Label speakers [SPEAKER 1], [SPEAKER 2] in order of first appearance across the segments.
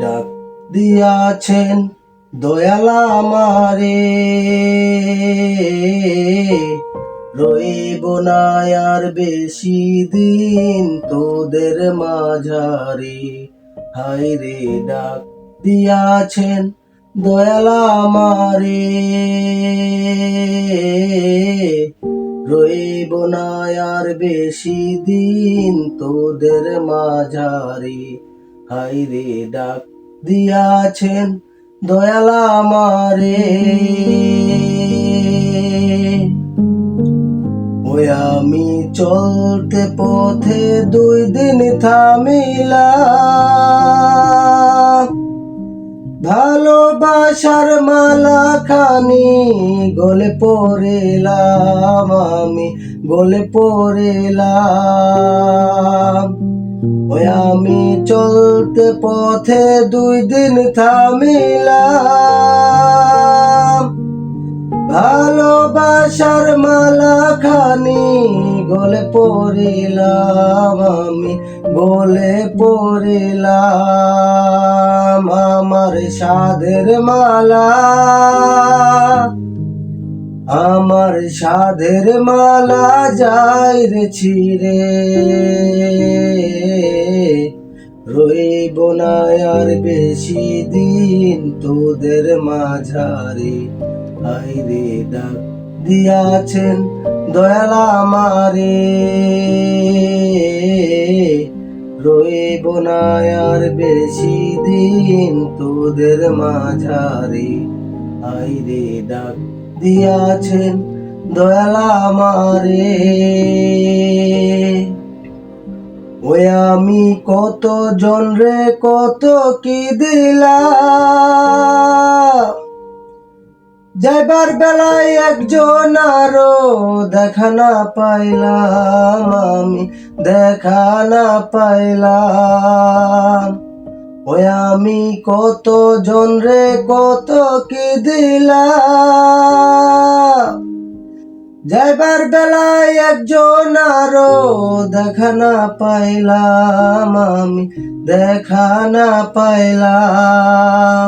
[SPEAKER 1] ডাক দিয়াছেন দয়ালা আমারে। রইব আর বেশি দিন তোদের মাঝারে। হায় রে ডাক দিয়াছেন দয়ালা আমারে। রইব আর বেশি দিন তোদের মাঝারে। হায় রে ডাক দিয়াছেন দয়ালা আমারে। ওই আমি চলতে পথে দুই দিন থামিলাম। ভালোবাসার মালা খানি গলে পড়েলাম আমি, গলে পড়েলাম। ওই আমি চলতে পথে দুই দিন থামিলাম। ভালোবাসার মালা খানি গলে পড়িলাম আমি, গলে পড়িলাম আমার সাধের মালা। আমার সাধের মালা যাই রে ছিড়ে। রইব না আর বেশি দিন তোদের মাঝারে। আইরে ডাক দিয়াছেন দয়ালা আমারে। রইব না আর বেশি দিন তোদের মাঝারে। আইরে ডাক দিয়াছেন দয়ালা আমারে। ওই আমি কত জন রে, কত কি দিলাম? যাইবার বেলায় একজন আরও দেখা না পাইলাম, আমি দেখা না পাইলাম। ওই আমি কত জন রে, কত কি দিলাম? যাইবার বেলায় একজন আরও দেখা না পাইলাম, আমি দেখা না পাইলাম।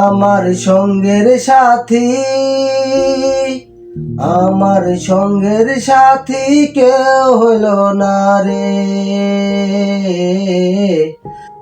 [SPEAKER 1] আমার সঙ্গের সাথী, আমার সঙ্গের সাথী কেউ হইল না রে।